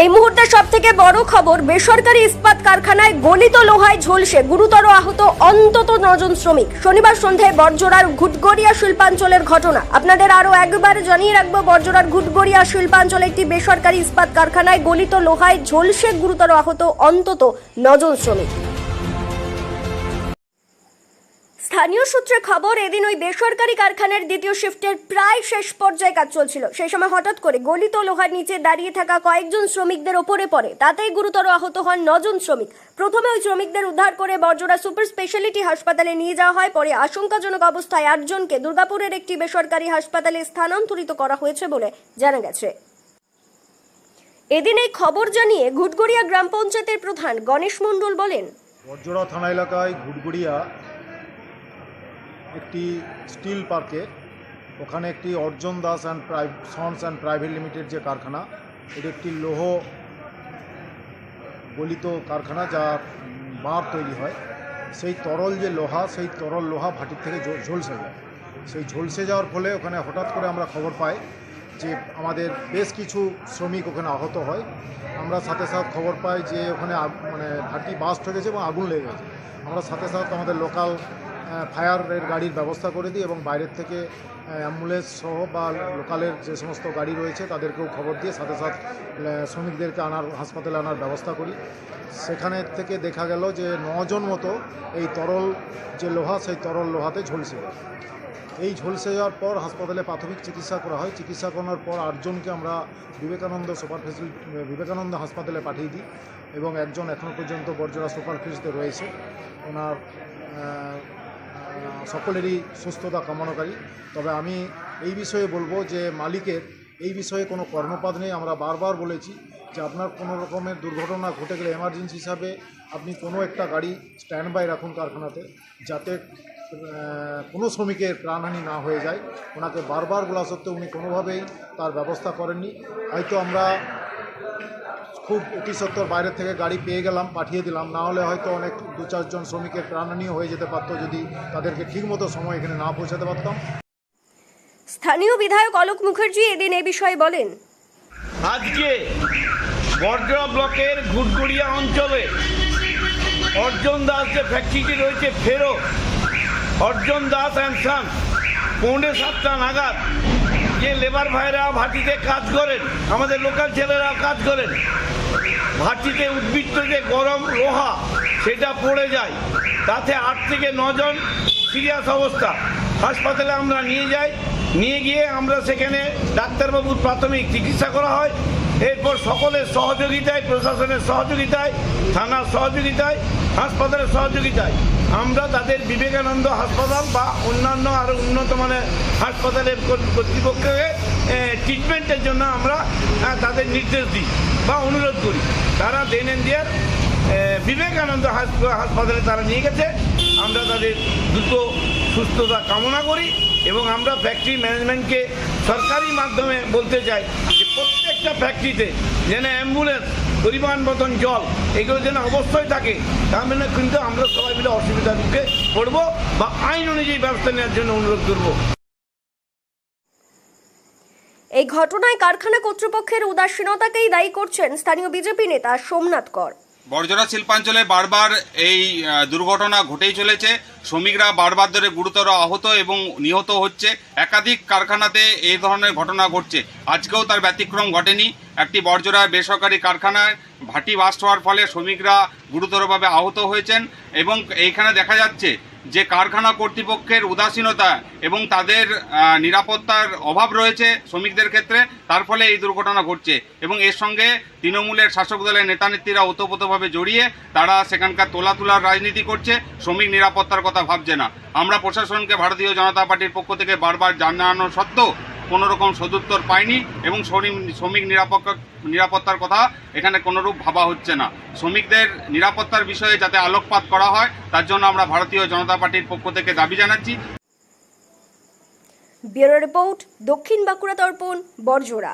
এই মুহূর্তে সব থেকে বড় খবর, বেসরকারি ইস্পাত কারখানায় গলিত লোহায় ঝলসে গুরুতর আহত অন্তত নজন শ্রমিক। শনিবার সন্ধ্যায় বর্জরার ঘুটগড়িয়া শিল্পাঞ্চলের ঘটনা। আপনাদের আরও একবার জানিয়ে রাখব বর্জরার ঘুটগড়িয়া শিল্পাঞ্চলে একটি বেসরকারি ইস্পাত কারখানায় গলিত লোহায় ঝলসে গুরুতর আহত অন্তত নজন শ্রমিক। স্থানীয় সূত্রে খবর, এদিন ওই বেসরকারি কারখানার দ্বিতীয় শিফটের প্রায় শেষ পর্যায়ে কাজ চলছিল। সেই সময় হঠাৎ করে গলিত লোহার নিচে দাঁড়িয়ে থাকা কয়েকজন শ্রমিকদের ওপরে পড়ে। তাতেই গুরুতর আহত হন নজন শ্রমিক। প্রথমে ওই শ্রমিকদের উদ্ধার করে বর্জরা সুপার স্পেশালিটি হাসপাতালে নিয়ে যাওয়া হয়। পরে আশঙ্কাজনক অবস্থায় আটজনকে দুর্গাপুরের একটি বেসরকারি হাসপাতালে স্থানান্তরিত করা হয়েছে বলে জানা গেছে। এদিন এই খবর জানিয়ে ঘুটগড়িয়া গ্রাম পঞ্চায়েতের প্রধান গণেশ মণ্ডল বলেন বর্জরা থানা এলাকায় ঘুটগুড়িয়া একটি স্টিল পার্কে, ওখানে একটি অর্জন দাস অ্যান্ড প্রাইভ সন্স অ্যান্ড প্রাইভেট লিমিটেড যে কারখানা, এটি একটি লৌহ গলিত কারখানা যা বার তৈরি হয়। সেই তরল যে লোহা, সেই তরল লোহা ভাটির থেকে ঝলসে যায়। সেই ঝলসে যাওয়ার ফলে ওখানে হঠাৎ করে আমরা খবর পাই যে আমাদের বেশ কিছু শ্রমিক ওখানে আহত হয়। আমরা সাথে সাথে খবর পাই যে ওখানে মানে ভাটি বাস্ট হয়ে গেছে এবং আগুন লেগে গেছে। আমরা সাথে সাথে আমাদের লোকাল ফায়ারের গাড়ির ব্যবস্থা করে দিই এবং বাইরের থেকে অ্যাম্বুলেন্স সহ বা লোকালের যে সমস্ত গাড়ি রয়েছে তাদেরকেও খবর দিয়ে সাথে সাথে শ্রমিকদেরকে আনার, হাসপাতালে আনার ব্যবস্থা করি। সেখানে থেকে দেখা গেল যে নজন মতো এই তরল যে লোহা, সেই তরল লোহাতে ঝলসে যায়। এই ঝলসে যাওয়ার পর হাসপাতালে প্রাথমিক চিকিৎসা করা হয়। চিকিৎসা করানোর পর আটজনকে আমরা বিবেকানন্দ সুপার ফেসিলিটি বিবেকানন্দ হাসপাতালে পাঠিয়ে দিই এবং একজন এখনও পর্যন্ত বর্জরা সুপার ফিজতে রয়েছে। ওনার সকলেরই সুস্থতা কামনাকারী। তবে আমি এই বিষয়ে বলব যে মালিকের এই বিষয়ে কোনো কর্মপাত নেই। আমরা বারবার বলেছি যে আপনার কোনো রকমের দুর্ঘটনা ঘটে গেলে এমার্জেন্সি হিসাবে আপনি কোনো একটা গাড়ি স্ট্যান্ড বাই রাখুন কারখানাতে যাতে কোনো শ্রমিকের প্রাণহানি না হয়ে যায়। ওনাকে বারবার বলা সত্ত্বেও উনি কোনোভাবেই তার ব্যবস্থা করেননি। হয়তো আমরা খুব অতি সত্তর বাইরের থেকে গাড়ি পেয়ে গেলাম পাঠিয়ে দিলাম। না হলে হয়তো অনেক দু চারজন শ্রমিকের প্রাণহানিও হয়ে যেতে পারতো যদি তাদেরকে ঠিকমতো সময় এখানে না পৌঁছাতে পারতাম। স্থানীয় বিধায়ক অলোক মুখার্জি এদিন এ বিষয়ে বলেন আজকে বর্জরা ব্লকের ঘুটগুড়িয়া অঞ্চলে অর্জন দাস যে ফ্যাক্টরিটি রয়েছে ফেরো। অর্জন দাস অ্যান্ড সান পৌনে সাতটা নাগাদ যে লেবার ভাইরা ভাটিতে কাজ করেন, আমাদের লোকাল ছেলেরা কাজ করেন, ভাটিতে উদ্বৃত্ত যে গরম লোহা, সেটা পড়ে যায়। তাতে আট থেকে নজন সিরিয়াস অবস্থা। হাসপাতালে আমরা নিয়ে যাই, নিয়ে গিয়ে আমরা সেখানে ডাক্তারবাবুর প্রাথমিক চিকিৎসা করা হয়। এরপর সকলের সহযোগিতায়, প্রশাসনের সহযোগিতায়, থানার সহযোগিতায়, হাসপাতালের সহযোগিতায়। আমরা তাদের বিবেকানন্দ হাসপাতাল বা অন্যান্য আরও উন্নত মানের হাসপাতালের কর্তৃ- কর্তৃপক্ষকে ট্রিটমেন্টের জন্য আমরা তাদের নির্দেশ দিই বা অনুরোধ করি। তারা দেন ইন্ডিয়ার বিবেকানন্দ হাসপ- হাসপাতালে তারা নিয়ে গেছে। আমরা তাদের দ্রুত সুস্থতা কামনা করি এবং আমরা ফ্যাক্টরি ম্যানেজমেন্টকে সরকারি মাধ্যমে বলতে চাই যে প্রত্যেকটা ফ্যাক্টরিতে যেন অ্যাম্বুলেন্স পরিমাণ মতন জল, এগুলো যেন অবশ্যই থাকে মানে কিন্তু আমরা সবাই মিলে অসুবিধার মুখে পড়ব বা আইন অনুযায়ী ব্যবস্থা নেওয়ার জন্য অনুরোধ করব। এই ঘটনায় কারখানা কর্তৃপক্ষের উদাসীনতাকেই দায়ী করছেন স্থানীয় বিজেপি নেতা সোমনাথ কর। বর্জরা শিল্পাঞ্চলে বারবার এই দুর্ঘটনা ঘটেই চলেছে। শ্রমিকরা বারবার ধরে গুরুতর আহত এবং নিহত হচ্ছে। একাধিক কারখানাতে এই ধরনের ঘটনা ঘটছে। আজকেও তার ব্যতিক্রম ঘটেনি। একটি বর্জরা বেসরকারি কারখানায় ভাটি বাস্ট হওয়ার ফলে শ্রমিকরা গুরুতরভাবে আহত হয়েছেন এবং এইখানে দেখা যাচ্ছে যে কারখানা কর্তৃপক্ষের উদাসীনতা এবং তাদের নিরাপত্তার অভাব রয়েছে শ্রমিকদের ক্ষেত্রে, তার ফলে এই দুর্ঘটনা ঘটছে। এবং এর সঙ্গে তৃণমূলের শাসক দলের নেতানেত্রীরা ওতপ্রোতভাবে জড়িয়ে তারা সেখানকার তোলা তোলার রাজনীতি করছে, শ্রমিক নিরাপত্তার কথা ভাবছে না। আমরা প্রশাসনকে, ভারতীয় জনতা পার্টির পক্ষ থেকে বারবার জানানো সত্ত্বেও কোনো রকম সদুত্তর পায়নি এবং শ্রমিক শ্রমিক নিরাপত্তা নিরাপত্তার কথা এখানে কোনোরূপ ভাবা হচ্ছে না। শ্রমিকদের নিরাপত্তার বিষয়ে যাতে আলোকপাত করা হয়, তার জন্য আমরা ভারতীয় জনতা পার্টির পক্ষ থেকে দাবি জানাচ্ছি। ব্যুরো রিপোর্ট দক্ষিণ বাঁকুড়া দর্পণ বর্জরা